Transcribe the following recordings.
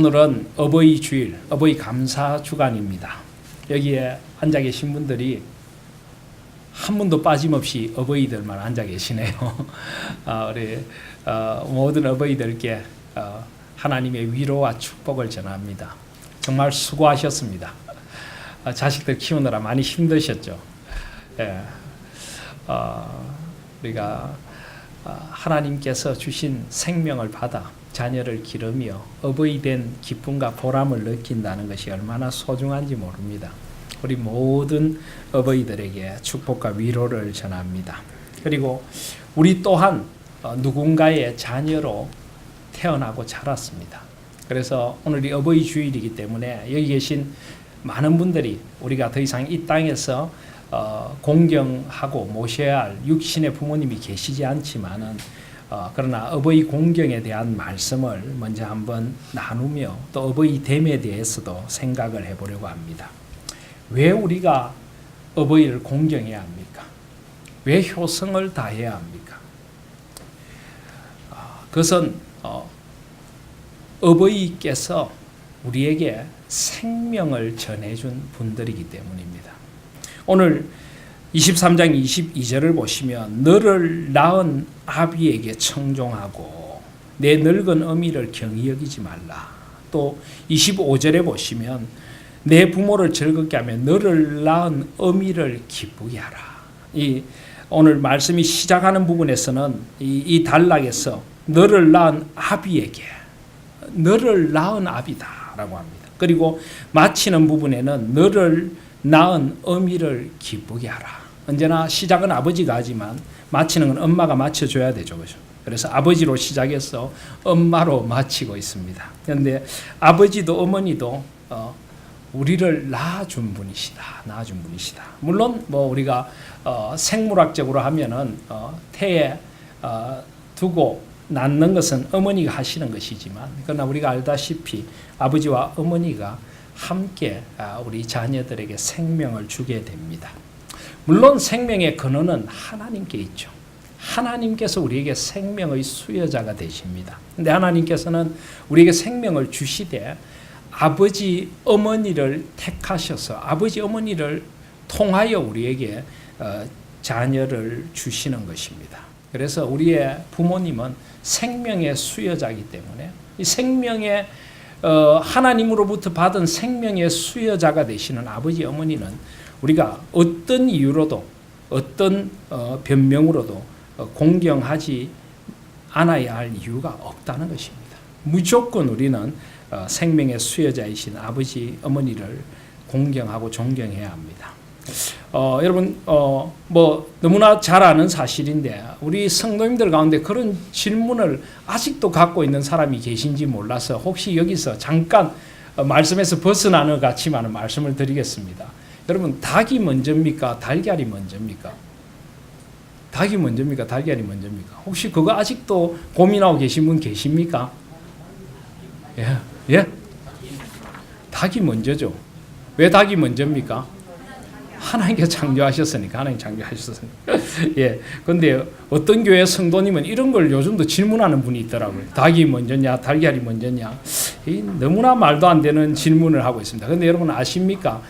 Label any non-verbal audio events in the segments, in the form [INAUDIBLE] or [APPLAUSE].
오늘은 어버이 주일, 어버이 감사 주간입니다. 여기에 앉아 계신 분들이 한 분도 빠짐없이 어버이들만 앉아 계시네요. [LAUGHS] 아, 우리 어, 모든 어버이들께 어, 하나님의 위로와 축복을 전합니다. 정말 수고하셨습니다. 아, 자식들 키우느라 많이 힘드셨죠. 예. 어, 우리가 어, 하나님께서 주신 생명을 받아 자녀를 기르며 어버이 된 기쁨과 보람을 느낀다는 것이 얼마나 소중한지 모릅니다. 우리 모든 어버이들에게 축복과 위로를 전합니다. 그리고 우리 또한 어, 누군가의 자녀로 태어나고 자랐습니다. 그래서 오늘이 어버이 주일이기 때문에 여기 계신 많은 분들이 우리가 더 이상 이 땅에서 어, 공경하고 모셔야 할 육신의 부모님이 계시지 않지만은 어, 그러나 어버이 공경에 대한 말씀을 먼저 한번 나누며 또 어버이 됨에 대해서도 생각을 해보려고 합니다. 왜 우리가 어버이를 공경해야 합니까? 왜 효성을 다해야 합니까? 아, 그것은 어, 어버이께서 우리에게 생명을 전해준 분들이기 때문입니다. 오늘 23장 22절을 보시면 너를 낳은 아비에게 청종하고 내 늙은 어미를 경히 여기지 말라. 또 25절에 보시면 내 부모를 즐겁게 하며 너를 낳은 어미를 기쁘게 하라. 이 오늘 말씀이 시작하는 부분에서는 이, 이 단락에서 너를 낳은 아비에게 너를 낳은 아비다라고 합니다. 그리고 마치는 부분에는 너를 낳은 어미를 기쁘게 하라. 언제나 시작은 아버지가 하지만 마치는 건 엄마가 맞춰줘야 되죠. 그죠? 그래서 아버지로 시작해서 엄마로 마치고 있습니다. 그런데 아버지도 어머니도 어, 우리를 낳아준 분이시다. 낳아준 분이시다. 물론 뭐 우리가 어, 생물학적으로 하면은 어, 태에 어, 두고 낳는 것은 어머니가 하시는 것이지만 그러나 우리가 알다시피 아버지와 어머니가 함께 아, 우리 자녀들에게 생명을 주게 됩니다. 물론 생명의 근원은 하나님께 있죠. 하나님께서 우리에게 생명의 수여자가 되십니다. 근데 하나님께서는 우리에게 생명을 주시되 아버지 어머니를 택하셔서 아버지 어머니를 통하여 우리에게 어, 자녀를 주시는 것입니다. 그래서 우리의 부모님은 생명의 수여자이기 때문에 이 생명의 어, 하나님으로부터 받은 생명의 수여자가 되시는 아버지 어머니는 우리가 어떤 이유로도 어떤 어, 변명으로도 어, 공경하지 않아야 할 이유가 없다는 것입니다. 무조건 우리는 어, 생명의 수여자이신 아버지 어머니를 공경하고 존경해야 합니다. 어, 여러분 어, 뭐 너무나 잘 아는 사실인데 우리 성도님들 가운데 그런 질문을 아직도 갖고 있는 사람이 계신지 몰라서 혹시 여기서 잠깐 어, 말씀에서 벗어나는 것 같지만 말씀을 드리겠습니다. 여러분 닭이 먼저입니까? 달걀이 먼저입니까? 닭이 먼저입니까? 달걀이 먼저입니까? 혹시 그거 아직도 고민하고 계신 분 계십니까? 예, 예. 닭이 먼저죠. 왜 닭이 먼저입니까? 하나님께 창조하셨으니까 하나님 창조하셨으니까 [LAUGHS] 예 근데 어떤 교회 성도님은 이런 걸 요즘도 질문하는 분이 있더라고요 닭이 먼저냐 달걀이 먼저냐 이 너무나 말도 안 되는 질문을 하고 있습니다 근데 여러분 아십니까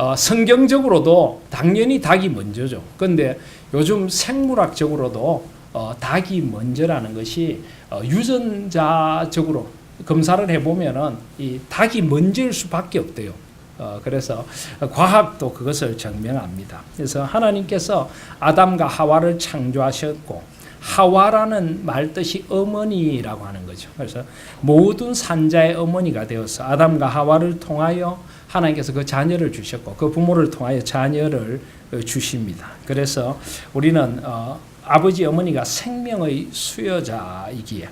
어, 성경적으로도 당연히 닭이 먼저죠 근데 요즘 생물학적으로도 어, 닭이 먼저라는 것이 어, 유전자적으로 검사를 해보면은 이 닭이 먼저일 수밖에 없대요 어, 그래서 과학도 그것을 증명합니다. 그래서 하나님께서 아담과 하와를 창조하셨고 하와라는 말 뜻이 어머니라고 하는 거죠. 그래서 모든 산자의 어머니가 되어서 아담과 하와를 통하여 하나님께서 그 자녀를 주셨고 그 부모를 통하여 자녀를 주십니다. 그래서 우리는 어, 아버지 어머니가 생명의 수여자이기에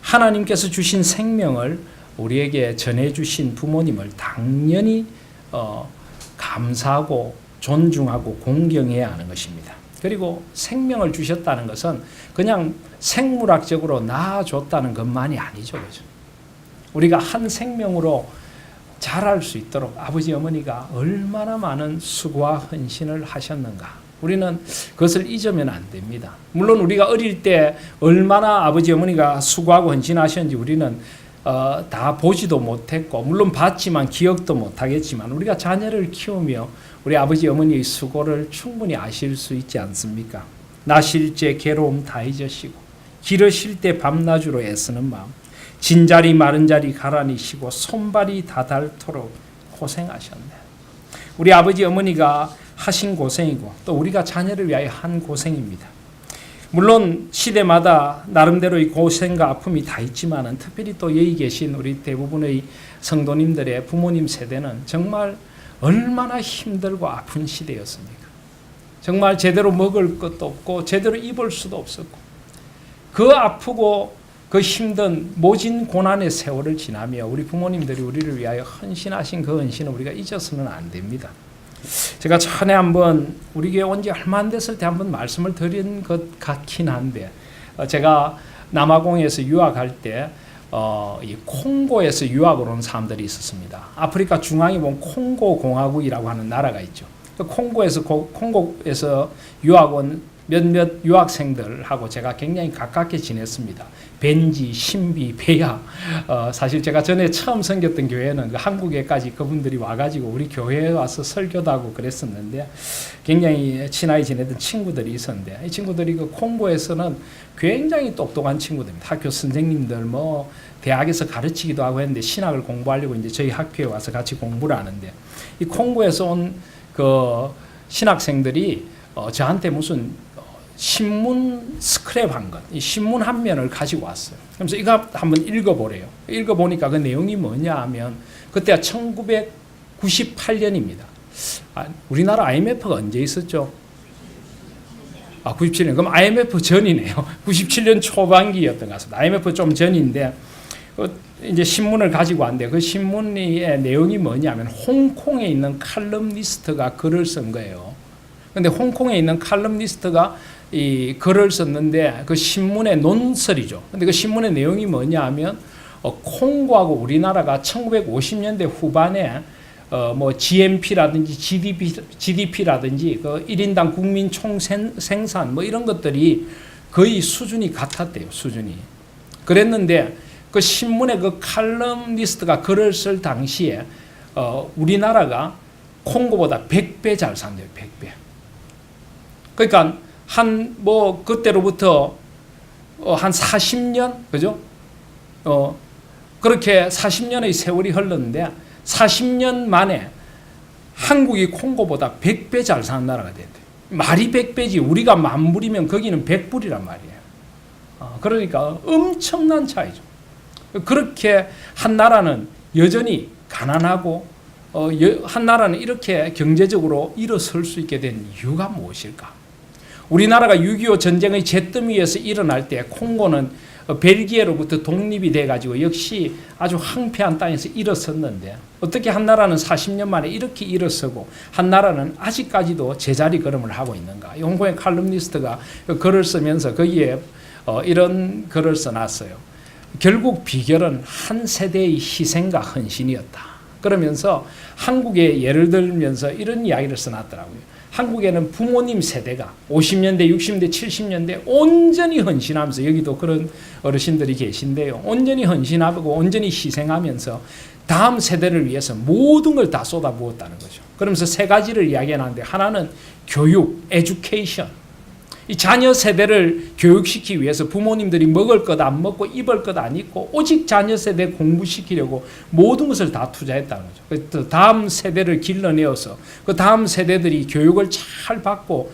하나님께서 주신 생명을 우리에게 전해 주신 부모님을 당연히 어, 감사하고 존중하고 공경해야 하는 것입니다. 그리고 생명을 주셨다는 것은 그냥 생물학적으로 낳아줬다는 것만이 아니죠. 그죠? 우리가 한 생명으로 자랄 수 있도록 아버지 어머니가 얼마나 많은 수고와 헌신을 하셨는가. 우리는 그것을 잊으면 안 됩니다. 물론 우리가 어릴 때 얼마나 아버지 어머니가 수고하고 헌신하셨는지 우리는 어, 다 보지도 못했고 물론 봤지만 기억도 못하겠지만 우리가 자녀를 키우며 우리 아버지 어머니의 수고를 충분히 아실 수 있지 않습니까? 나실제 괴로움 다 잊으시고 기르실 때 밤낮으로 애쓰는 마음 진자리 마른 자리 가라니시고 손발이 다 닳도록 고생하셨네. 우리 아버지 어머니가 하신 고생이고 또 우리가 자녀를 위하여 한 고생입니다. 물론 시대마다 나름대로의 고생과 아픔이 다 있지만은 특별히 또 여기 계신 우리 대부분의 성도님들의 부모님 세대는 정말 얼마나 힘들고 아픈 시대였습니까? 정말 제대로 먹을 것도 없고 제대로 입을 수도 없었고 그 아프고 그 힘든 모진 고난의 세월을 지나며 우리 부모님들이 우리를 위하여 헌신하신 그 헌신을 우리가 잊어서는 안 됩니다. 제가 전에 한번 우리 교회 온지 얼마 안 됐을 때 한번 말씀을 드린 것 같긴 한데 어, 제가 남아공에서 유학할 때 어, 이 콩고에서 유학을 온 사람들이 있었습니다. 아프리카 중앙에 보면 콩고 공화국이라고 하는 나라가 있죠. 그 콩고에서 고, 콩고에서 유학 온 몇몇 유학생들하고 제가 굉장히 가깝게 지냈습니다. 벤지, 신비, 베야. 어, 사실 제가 전에 처음 섬겼던 교회는 그 한국에까지 그분들이 와가지고 우리 교회에 와서 설교도 하고 그랬었는데 굉장히 친하게 지내던 친구들이 있었는데 이 친구들이 그 콩고에서는 굉장히 똑똑한 친구들입니다. 학교 선생님들 뭐 대학에서 가르치기도 하고 했는데 신학을 공부하려고 이제 저희 학교에 와서 같이 공부를 하는데 이 콩고에서 온 그 신학생들이 어, 저한테 무슨 신문 스크랩 한 것, 이 신문 한 면을 가지고 왔어요. 그래서 이거 한번 읽어보래요. 읽어보니까 그 내용이 뭐냐 하면 그때가 1998년입니다. 아, 우리나라 IMF가 언제 있었죠? 아, 97년. 그럼 IMF 전이네요. [LAUGHS] 97년 초반기였던 것 같습니다. IMF 좀 전인데 그 이제 신문을 가지고 왔는데 그 신문의 내용이 뭐냐면 홍콩에 있는 칼럼니스트가 글을 쓴 거예요. 근데 홍콩에 있는 칼럼니스트가 이 글을 썼는데 그 신문의 논설이죠. 근데 그 신문의 내용이 뭐냐 하면 어, 콩고하고 우리나라가 1950년대 후반에 어, 뭐 GNP라든지 GDP, GDP라든지 그 1인당 국민 총 생, 생산 뭐 이런 것들이 거의 수준이 같았대요. 수준이. 그랬는데 그 신문의 그 칼럼니스트가 글을 쓸 당시에 어, 우리나라가 콩고보다 100배 잘 산대요. 100배. 그러니까 한 뭐 그때로부터 어, 한 40년 그죠? 어 그렇게 40년의 세월이 흘렀는데 40년 만에 한국이 콩고보다 100배 잘 사는 나라가 됐대. 말이 100배지 우리가 만불이면 거기는 100불이란 말이에요. 어, 그러니까 엄청난 차이죠. 그렇게 한 나라는 여전히 가난하고 어, 여, 한 나라는 이렇게 경제적으로 일어설 수 있게 된 이유가 무엇일까? 우리나라가 6.25 전쟁의 잿더미에서 일어날 때 콩고는 어, 벨기에로부터 독립이 돼가지고 역시 아주 황폐한 땅에서 일어섰는데 어떻게 한 나라는 40년 만에 이렇게 일어서고 한 나라는 아직까지도 제자리 걸음을 하고 있는가? 홍콩의 칼럼니스트가 그 글을 쓰면서 거기에 어, 이런 글을 써놨어요. 결국 비결은 한 세대의 희생과 헌신이었다. 그러면서 한국의 예를 들면서 이런 이야기를 써놨더라고요. 한국에는 부모님 세대가 50년대, 60년대, 70년대 온전히 헌신하면서 여기도 그런 어르신들이 계신데요. 온전히 헌신하고 온전히 희생하면서 다음 세대를 위해서 모든 걸 다 쏟아부었다는 거죠. 그러면서 세 가지를 이야기하는데 하나는 교육, 에듀케이션. 이 자녀 세대를 교육시키기 위해서 부모님들이 먹을 것 안 먹고 입을 것 안 입고 오직 자녀 세대 공부시키려고 모든 것을 다 투자했다는 거죠. 그 다음 세대를 길러내어서 그 다음 세대들이 교육을 잘 받고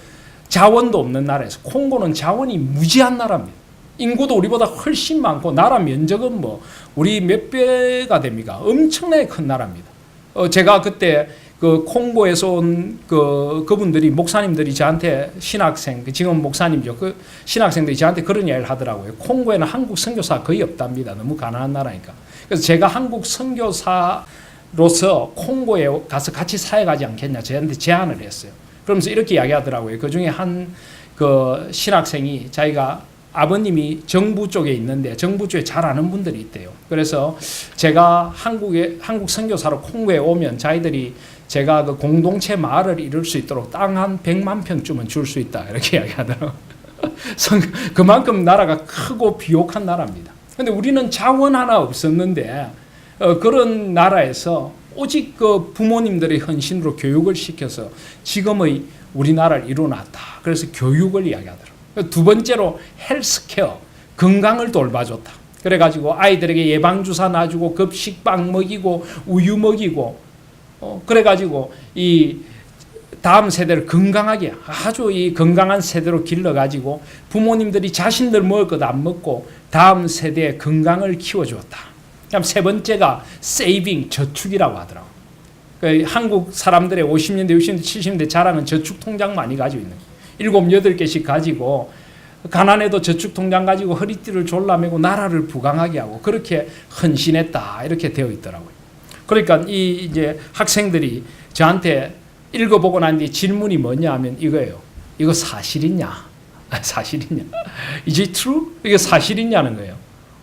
자원도 없는 나라에서 콩고는 자원이 무지한 나라입니다. 인구도 우리보다 훨씬 많고 나라 면적은 뭐 우리 몇 배가 됩니까? 엄청나게 큰 나라입니다. 어 제가 그때 그 콩고에서 온 그 그분들이 목사님들이 저한테 신학생 지금 목사님이죠 그 신학생들이 저한테 그런 이야기를 하더라고요. 콩고에는 한국 선교사 거의 없답니다. 너무 가난한 나라니까. 그래서 제가 한국 선교사로서 콩고에 가서 같이 사역하지 않겠냐 저한테 제안을 했어요. 그러면서 이렇게 이야기하더라고요. 그 중에 한 그 신학생이 자기가 아버님이 정부 쪽에 있는데 정부 쪽에 잘 아는 분들이 있대요. 그래서 제가 한국에 한국 선교사로 콩고에 오면 자기들이 제가 그 공동체 마을을 이룰 수 있도록 땅 한 100만 평쯤은 줄 수 있다. 이렇게 [LAUGHS] 이야기하더라고요. 그만큼 나라가 크고 비옥한 나라입니다. 근데 우리는 자원 하나 없었는데 어, 그런 나라에서 오직 그 부모님들의 헌신으로 교육을 시켜서 지금의 우리나라를 이루어놨다. 그래서 교육을 이야기하더라고요. 두 번째로 헬스케어, 건강을 돌봐줬다. 그래가지고 아이들에게 예방주사 놔주고 급식빵 먹이고 우유 먹이고 어, 그래가지고 이 다음 세대를 건강하게 아주 이 건강한 세대로 길러가지고 부모님들이 자신들 먹을 것 안 먹고 다음 세대의 건강을 키워주었다. 그다음 세 번째가 세이빙 저축이라고 하더라고. 그 한국 사람들의 50년대, 60년대, 70년대 자랑은 저축 통장 많이 가지고 있는. 일곱 여덟 개씩 가지고 가난해도 저축 통장 가지고 허리띠를 졸라매고 나라를 부강하게 하고 그렇게 헌신했다 이렇게 되어 있더라고요. 그러니까 이 이제 학생들이 저한테 읽어보고 난 뒤에 질문이 뭐냐 하면 이거예요. 이거 사실이냐? 사실이냐? Is it true? 이게 사실이냐는 거예요.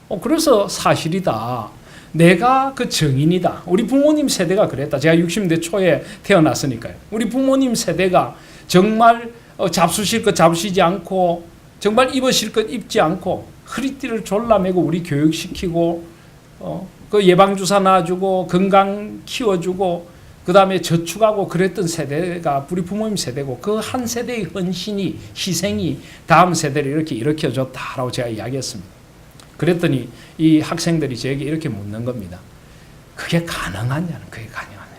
어, 그래서 사실이다. 내가 그 정인이다. 우리 부모님 세대가 그랬다. 제가 60대 초에 태어났으니까요. 우리 부모님 세대가 정말 어, 잡수실 것 잡수시지 않고 정말 입으실 것 입지 않고 허리띠를 졸라매고 우리 교육시키고 어, 그 예방주사 놔주고 건강 키워주고 그 다음에 저축하고 그랬던 세대가 우리 부모님 세대고 그 한 세대의 헌신이 희생이 다음 세대를 이렇게 일으켜줬다라고 제가 이야기했습니다. 그랬더니 이 학생들이 저에게 이렇게 묻는 겁니다. 그게 가능하냐는 그게 가능하냐.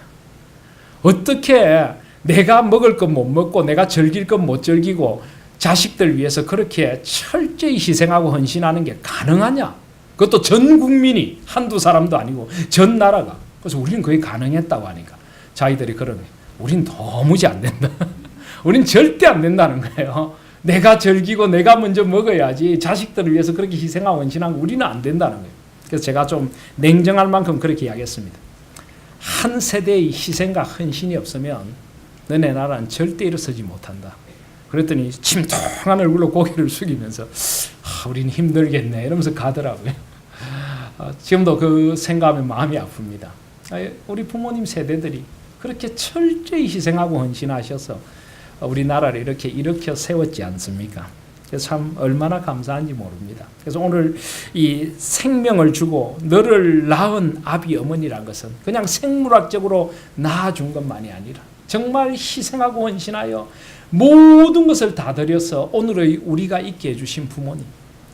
어떻게 내가 먹을 것 못 먹고 내가 즐길 것 못 즐기고 자식들 위해서 그렇게 철저히 희생하고 헌신하는 게 가능하냐? 그것도 전 국민이 한두 사람도 아니고 전 나라가. 그래서 우리는 그게 가능했다고 하니까 자기들이 그러네. 우린 도무지 안 된다. [LAUGHS] 우린 절대 안 된다는 거예요. 내가 즐기고 내가 먼저 먹어야지 자식들을 위해서 그렇게 희생하고 헌신하고 우리는 안 된다는 거예요. 그래서 제가 좀 냉정할 만큼 그렇게 이야기했습니다. 한 세대의 희생과 헌신이 없으면 너네 나라는 절대 일어서지 못한다. 그랬더니 침통한 얼굴로 고개를 숙이면서 아, 우린 힘들겠네 이러면서 가더라고요. 아, 지금도 그 생각하면 마음이 아픕니다. 아, 우리 부모님 세대들이 그렇게 철저히 희생하고 헌신하셔서 우리나라를 이렇게 일으켜 세웠지 않습니까? 참 얼마나 감사한지 모릅니다. 그래서 오늘 이 생명을 주고 너를 낳은 아비 어머니란 것은 그냥 생물학적으로 낳아준 것만이 아니라 정말 희생하고 헌신하여 모든 것을 다 드려서 오늘의 우리가 있게 해주신 부모님.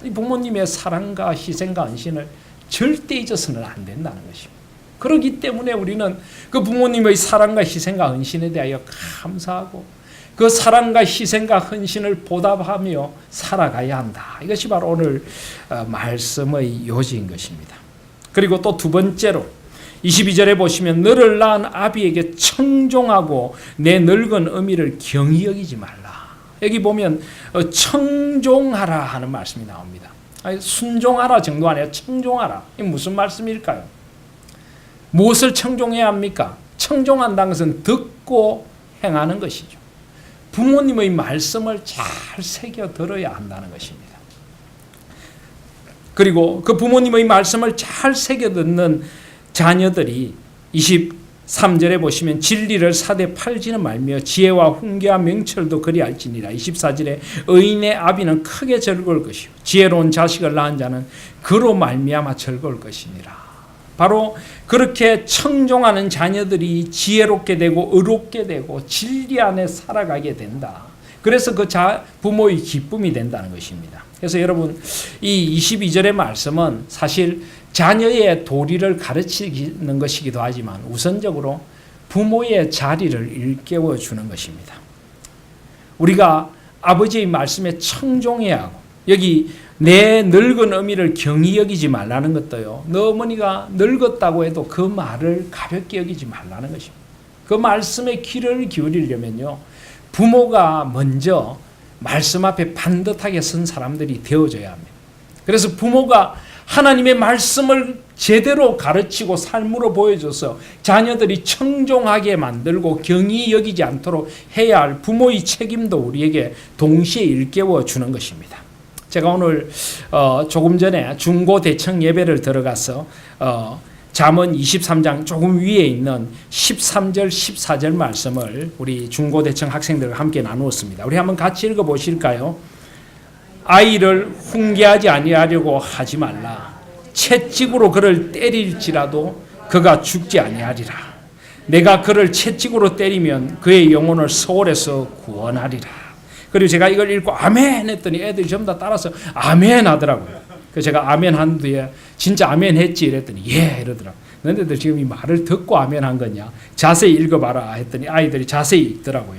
이 부모님의 사랑과 희생과 헌신을 절대 잊어서는 안 된다는 것입니다. 그렇기 때문에 우리는 그 부모님의 사랑과 희생과 헌신에 대하여 감사하고 그 사랑과 희생과 헌신을 보답하며 살아가야 한다. 이것이 바로 오늘 어, 말씀의 요지인 것입니다. 그리고 또 두 번째로 22절에 보시면 너를 낳은 아비에게 청종하고 내 늙은 어미를 경히 여기지 말라. 여기 보면 어, 청종하라 하는 말씀이 나옵니다. 순종하라 정도 아니라 청종하라. 이 무슨 말씀일까요? 무엇을 청종해야 합니까? 청종한다는 것은 듣고 행하는 것이죠. 부모님의 말씀을 잘 새겨 들어야 한다는 것입니다. 그리고 그 부모님의 말씀을 잘 새겨 듣는 자녀들이 23절에 보시면 진리를 사대 팔지는 말며 지혜와 훈계와 명철도 그리 알지니라 24절에 의인의 아비는 크게 즐거울 것이요 지혜로운 자식을 낳은 자는 그로 말미암아 즐거울 것이니라 바로 그렇게 청종하는 자녀들이 지혜롭게 되고 의롭게 되고 진리 안에 살아가게 된다. 그래서 그 자, 부모의 기쁨이 된다는 것입니다. 그래서 여러분 이 22절의 말씀은 사실 자녀의 도리를 가르치는 것이기도 하지만 우선적으로 부모의 자리를 일깨워 주는 것입니다. 우리가 아버지의 말씀에 청종해야 하고 여기 내 늙은 어미를 경히 여기지 말라는 것도요. 너 어머니가 늙었다고 해도 그 말을 가볍게 여기지 말라는 것입니다. 그 말씀에 귀를 기울이려면요. 부모가 먼저 말씀 앞에 반듯하게 선 사람들이 되어져야 합니다. 그래서 부모가 하나님의 말씀을 제대로 가르치고 삶으로 보여줘서 자녀들이 청종하게 만들고 경히 여기지 않도록 해야 할 부모의 책임도 우리에게 동시에 일깨워 주는 것입니다. 제가 오늘 어, 조금 전에 중고 대청 예배를 들어가서 어, 잠언 23장 조금 위에 있는 13절 14절 말씀을 우리 중고 대청 학생들과 함께 나누었습니다. 우리 한번 같이 읽어 보실까요? 아이를 훈계하지 아니하려고 하지 말라. 채찍으로 그를 때릴지라도 그가 죽지 아니하리라. 내가 그를 채찍으로 때리면 그의 영혼을 서울에서 구원하리라. 그리고 제가 이걸 읽고 아멘 했더니 애들이 전부 다 따라서 아멘 하더라고요. 그래서 제가 아멘 한 뒤에 진짜 아멘 했지 이랬더니 예 이러더라. 너네들 지금 이 말을 듣고 아멘 한 거냐? 자세히 읽어봐라 했더니 아이들이 자세히 읽더라고요.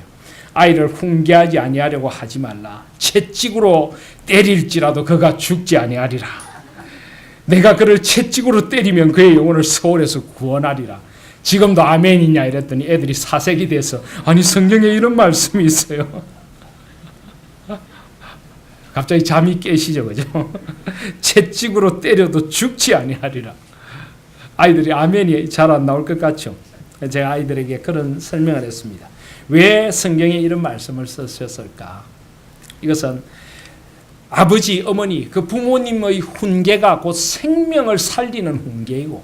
아이를 훈계하지 아니하려고 하지 말라. 채찍으로 때릴지라도 그가 죽지 아니하리라. 내가 그를 채찍으로 때리면 그의 영혼을 서울에서 구원하리라. 지금도 아멘이냐 이랬더니 애들이 사색이 돼서 아니 성경에 이런 말씀이 있어요. 갑자기 잠이 깨시죠, 그죠? [LAUGHS] 채찍으로 때려도 죽지 아니하리라. 아이들이 아멘이 잘 안 나올 것 같죠. 제가 아이들에게 그런 설명을 했습니다. 왜 성경에 이런 말씀을 쓰셨을까? 이것은 아버지, 어머니, 그 부모님의 훈계가 곧 생명을 살리는 훈계이고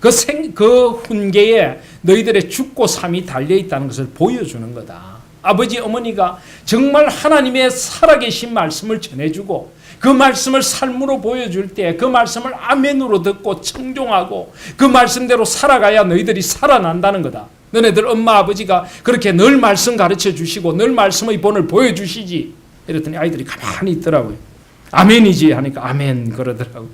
그, 생, 그 훈계에 너희들의 죽고 삶이 달려 있다는 것을 보여주는 거다. 아버지, 어머니가 정말 하나님의 살아계신 말씀을 전해주고 그 말씀을 삶으로 보여줄 때 그 말씀을 아멘으로 듣고 청종하고 그 말씀대로 살아가야 너희들이 살아난다는 거다. 너네들 엄마 아버지가 그렇게 늘 말씀 가르쳐 주시고 늘 말씀의 본을 보여주시지. 이랬더니 아이들이 가만히 있더라고요. 아멘이지 하니까 아멘 그러더라고요.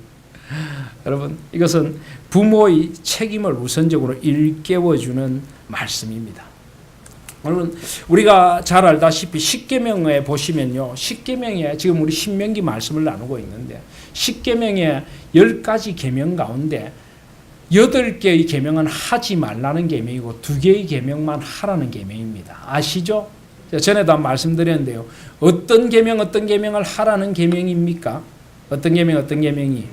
[LAUGHS] 여러분 이것은 부모의 책임을 우선적으로 일깨워주는 말씀입니다. 여러분 우리가 잘 알다시피 십계명에 보시면요. 십계명에 지금 우리 신명기 말씀을 나누고 있는데 십계명의 열 가지 계명 가운데 여덟 개의 계명은 하지 말라는 계명이고 두 개의 계명만 하라는 계명입니다. 아시죠? 전에도 한 말씀드렸는데요. 어떤 계명 어떤 계명을 하라는 계명입니까? 어떤 계명 어떤 계명이?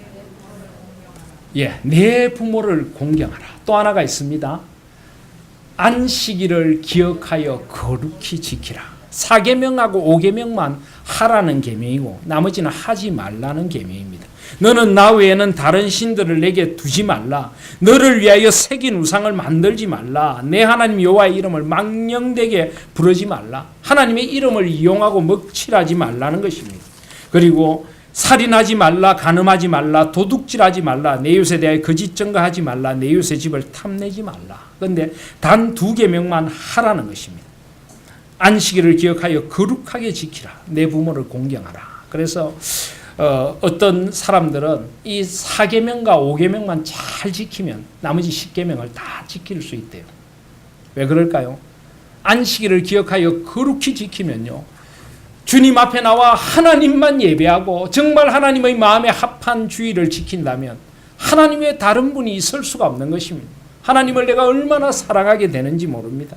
예, 내 부모를 공경하라. 또 하나가 있습니다. 안식일을 기억하여 거룩히 지키라. 사계명하고 오계명만 하라는 계명이고 나머지는 하지 말라는 계명입니다. 너는 나 외에는 다른 신들을 내게 두지 말라. 너를 위하여 새긴 우상을 만들지 말라. 내 하나님 여호와의 이름을 망령되게 부르지 말라. 하나님의 이름을 이용하고 먹칠하지 말라는 것입니다. 그리고 살인하지 말라, 간음하지 말라, 도둑질하지 말라, 내 이웃에 대하여 거짓 증거하지 말라, 내 이웃의 집을 탐내지 말라. 그런데 단 두 개명만 하라는 것입니다. 안식일을 기억하여 거룩하게 지키라. 내 부모를 공경하라. 그래서 어, 어떤 사람들은 이 4계명과 5계명만 잘 지키면 나머지 10계명을 다 지킬 수 있대요. 왜 그럴까요? 안식일을 기억하여 거룩히 지키면요. 주님 앞에 나와 하나님만 예배하고 정말 하나님의 마음에 합한 주의를 지킨다면 하나님의 다른 분이 있을 수가 없는 것입니다. 하나님을 내가 얼마나 사랑하게 되는지 모릅니다.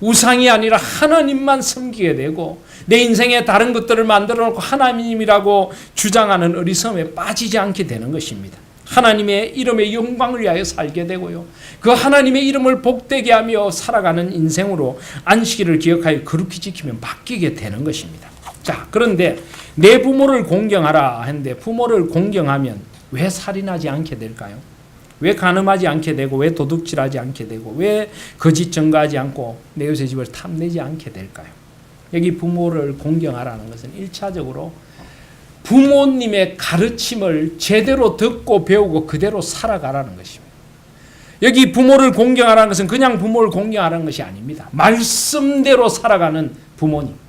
우상이 아니라 하나님만 섬기게 되고 내 인생에 다른 것들을 만들어 놓고 하나님이라고 주장하는 어리석음에 빠지지 않게 되는 것입니다. 하나님의 이름의 영광을 위하여 살게 되고요. 그 하나님의 이름을 복되게 하며 살아가는 인생으로 안식일을 기억하여 거룩히 지키면 바뀌게 되는 것입니다. 자, 그런데 내 부모를 공경하라 했는데 부모를 공경하면 왜 살인하지 않게 될까요? 왜 간음하지 않게 되고 왜 도둑질하지 않게 되고 왜 거짓 증거하지 않고 내 이웃의 집을 탐내지 않게 될까요? 여기 부모를 공경하라는 것은 일차적으로 부모님의 가르침을 제대로 듣고 배우고 그대로 살아가라는 것입니다. 여기 부모를 공경하라는 것은 그냥 부모를 공경하라는 것이 아닙니다. 말씀대로 살아가는 부모님.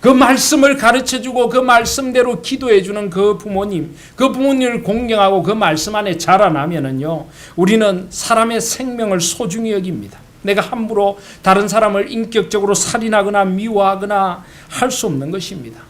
그 말씀을 가르쳐 주고 그 말씀대로 기도해 주는 그 부모님, 그 부모님을 공경하고 그 말씀 안에 자라나면은요, 우리는 사람의 생명을 소중히 여깁니다. 내가 함부로 다른 사람을 인격적으로 살인하거나 미워하거나 할 수 없는 것입니다.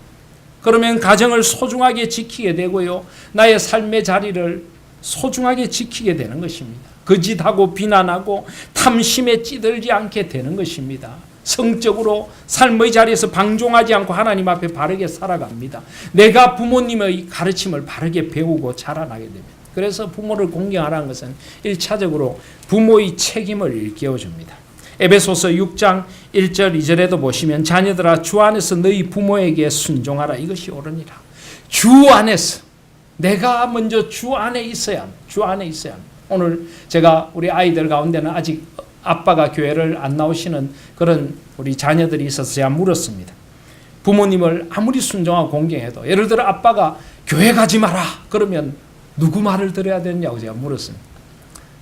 그러면 가정을 소중하게 지키게 되고요, 나의 삶의 자리를 소중하게 지키게 되는 것입니다. 거짓하고 비난하고 탐심에 찌들지 않게 되는 것입니다. 성적으로 삶의 자리에서 방종하지 않고 하나님 앞에 바르게 살아갑니다. 내가 부모님의 가르침을 바르게 배우고 자라나게 됩니다. 그래서 부모를 공경하라는 것은 1차적으로 부모의 책임을 일깨워 줍니다. 에베소서 6장 1절 2절에도 보시면 자녀들아 주 안에서 너희 부모에게 순종하라 이것이 옳으니라. 주 안에서 내가 먼저 주 안에 있어야 주 안에 있어야 오늘 제가 우리 아이들 가운데는 아직 아빠가 교회를 안 나오시는 그런 우리 자녀들이 있어서 제가 물었습니다. 부모님을 아무리 순종하고 공경해도 예를 들어 아빠가 교회 가지 마라 그러면 누구 말을 들어야 되느냐고 제가 물었습니다.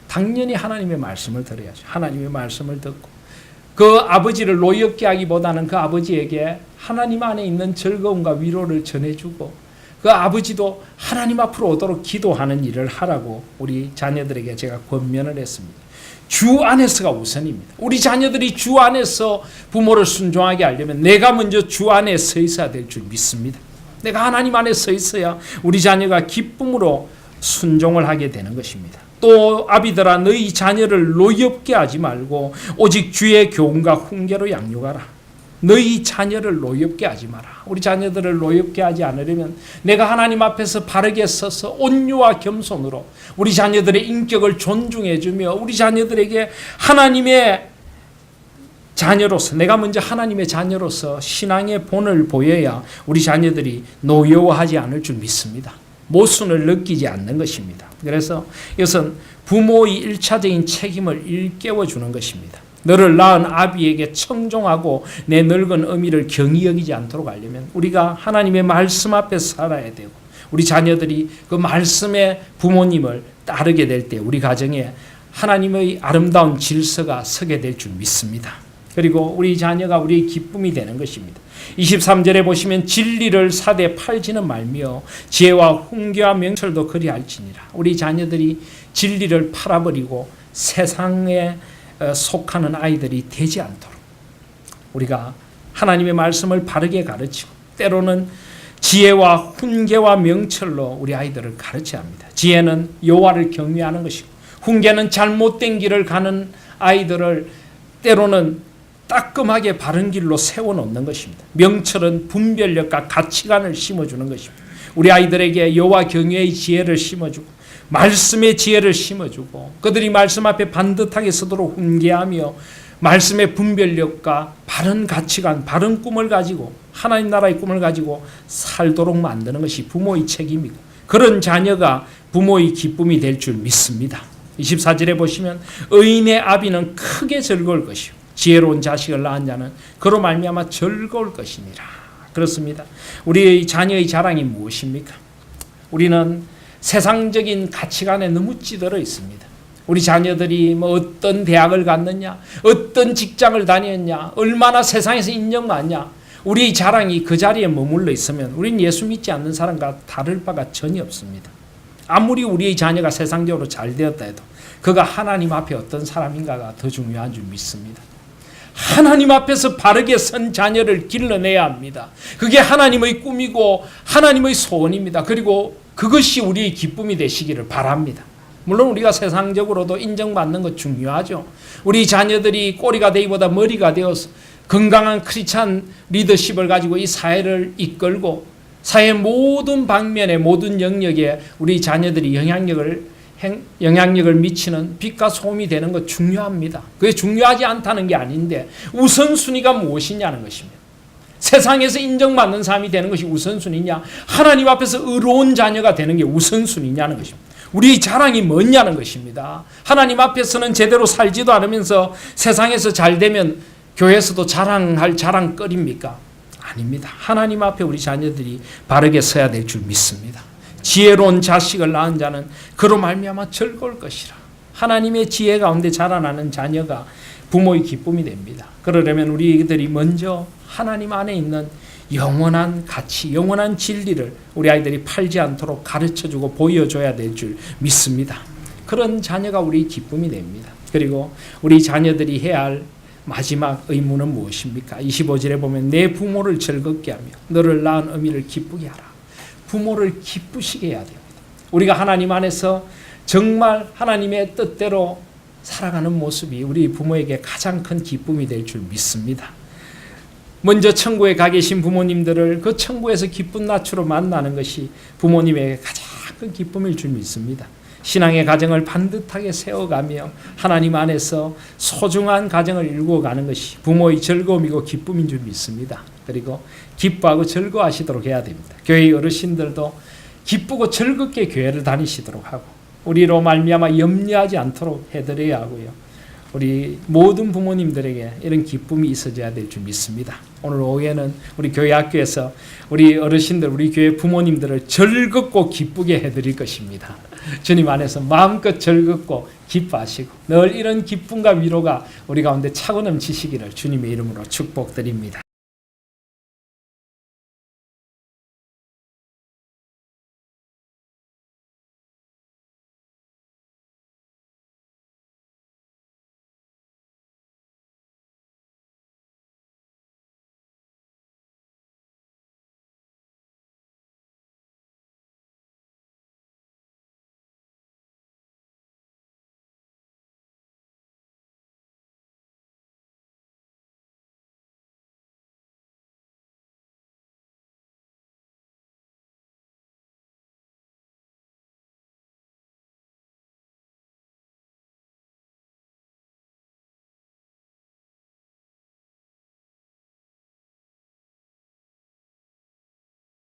당연히 하나님의 말씀을 들어야죠. 하나님의 말씀을 듣고 그 아버지를 노엽게 하기보다는 그 아버지에게 하나님 안에 있는 즐거움과 위로를 전해주고 그 아버지도 하나님 앞으로 오도록 기도하는 일을 하라고 우리 자녀들에게 제가 권면을 했습니다. 주 안에서가 우선입니다. 우리 자녀들이 주 안에서 부모를 순종하게 하려면 내가 먼저 주 안에 서 있어야 될 줄 믿습니다. 내가 하나님 안에 서 있어야 우리 자녀가 기쁨으로 순종을 하게 되는 것입니다. 또 아비들아 너희 자녀를 노엽게 하지 말고 오직 주의 교훈과 훈계로 양육하라. 너희 자녀를 노엽게 하지 마라. 우리 자녀들을 노엽게 하지 않으려면 내가 하나님 앞에서 바르게 서서 온유와 겸손으로 우리 자녀들의 인격을 존중해주며 우리 자녀들에게 하나님의 자녀로서 내가 먼저 하나님의 자녀로서 신앙의 본을 보여야 우리 자녀들이 노여워하지 않을 줄 믿습니다. 모순을 느끼지 않는 것입니다. 그래서 이것은 부모의 일차적인 책임을 일깨워 주는 것입니다. 너를 낳은 아비에게 청종하고 내 늙은 어미를 경히 여기지 않도록 하려면 우리가 하나님의 말씀 앞에 살아야 되고 우리 자녀들이 그 말씀의 부모님을 따르게 될 때 우리 가정에 하나님의 아름다운 질서가 서게 될 줄 믿습니다. 그리고 우리 자녀가 우리의 기쁨이 되는 것입니다. 23절에 보시면 진리를 사대 팔지는 말며 지혜와 훈계와 명철도 그리할지니라. 우리 자녀들이 진리를 팔아버리고 세상에 어, 속하는 아이들이 되지 않도록 우리가 하나님의 말씀을 바르게 가르치고 때로는 지혜와 훈계와 명철로 우리 아이들을 가르쳐야 합니다. 지혜는 여호와를 경외하는 것이고 훈계는 잘못된 길을 가는 아이들을 때로는 따끔하게 바른 길로 세워 놓는 것입니다. 명철은 분별력과 가치관을 심어 주는 것입니다. 우리 아이들에게 여호와 경외의 지혜를 심어 주고 말씀의 지혜를 심어주고 그들이 말씀 앞에 반듯하게 서도록 훈계하며 말씀의 분별력과 바른 가치관, 바른 꿈을 가지고 하나님 나라의 꿈을 가지고 살도록 만드는 것이 부모의 책임이고 그런 자녀가 부모의 기쁨이 될 줄 믿습니다. 24절에 보시면 의인의 아비는 크게 즐거울 것이요 지혜로운 자식을 낳은 자는 그로 말미암아 즐거울 것이니라. 그렇습니다. 우리의 자녀의 자랑이 무엇입니까? 우리는 세상적인 가치관에 너무 찌들어 있습니다. 우리 자녀들이 뭐 어떤 대학을 갔느냐, 어떤 직장을 다녔냐, 얼마나 세상에서 인정받냐, 우리 자랑이 그 자리에 머물러 있으면 우리는 예수 믿지 않는 사람과 다를 바가 전혀 없습니다. 아무리 우리의 자녀가 세상적으로 잘 되었다 해도 그가 하나님 앞에 어떤 사람인가가 더 중요한 줄 믿습니다. 하나님 앞에서 바르게 선 자녀를 길러내야 합니다. 그게 하나님의 꿈이고 하나님의 소원입니다. 그리고 그것이 우리의 기쁨이 되시기를 바랍니다. 물론 우리가 세상적으로도 인정받는 것 중요하죠. 우리 자녀들이 꼬리가 되기보다 머리가 되어서 건강한 크리스찬 리더십을 가지고 이 사회를 이끌고 사회 모든 방면에 모든 영역에 우리 자녀들이 영향력을 행, 영향력을 미치는 빛과 소음이 되는 것 중요합니다. 그게 중요하지 않다는 게 아닌데 우선순위가 무엇이냐는 것입니다. 세상에서 인정받는 삶이 되는 것이 우선순위냐 하나님 앞에서 의로운 자녀가 되는 게 우선순위냐는 것입니다. 우리 자랑이 뭐냐는 것입니다. 하나님 앞에서는 제대로 살지도 않으면서 세상에서 잘 되면 교회에서도 자랑할 자랑거리입니까? 아닙니다. 하나님 앞에 우리 자녀들이 바르게 서야 될 줄 믿습니다. 지혜로운 자식을 낳은 자는 그로 말미암아 즐거울 것이라. 하나님의 지혜 가운데 자라나는 자녀가 부모의 기쁨이 됩니다. 그러려면 우리들이 먼저 하나님 안에 있는 영원한 가치, 영원한 진리를 우리 아이들이 팔지 않도록 가르쳐 주고 보여줘야 될 줄 믿습니다. 그런 자녀가 우리 기쁨이 됩니다. 그리고 우리 자녀들이 해야 할 마지막 의무는 무엇입니까? 25절에 보면 내 부모를 즐겁게 하며 너를 낳은 어미를 기쁘게 하라. 부모를 기쁘시게 해야 됩니다. 우리가 하나님 안에서 정말 하나님의 뜻대로 살아가는 모습이 우리 부모에게 가장 큰 기쁨이 될 줄 믿습니다. 먼저 천국에 가 계신 부모님들을 그 천국에서 기쁜 낯으로 만나는 것이 부모님에게 가장 큰 기쁨일 줄 믿습니다. 신앙의 가정을 반듯하게 세워가며 하나님 안에서 소중한 가정을 일구어가는 것이 부모의 즐거움이고 기쁨인 줄 믿습니다. 그리고 기뻐하고 즐거워하시도록 해야 됩니다. 교회 어르신들도 기쁘고 즐겁게 교회를 다니시도록 하고 우리로 말미암아 염려하지 않도록 해드려야 하고요. 우리 모든 부모님들에게 이런 기쁨이 있어져야 될 줄 믿습니다. 오늘 오후에는 우리 교회 학교에서 우리 어르신들, 우리 교회 부모님들을 즐겁고 기쁘게 해드릴 것입니다. 주님 안에서 마음껏 즐겁고 기뻐하시고 늘 이런 기쁨과 위로가 우리 가운데 차고 넘치시기를 주님의 이름으로 축복드립니다.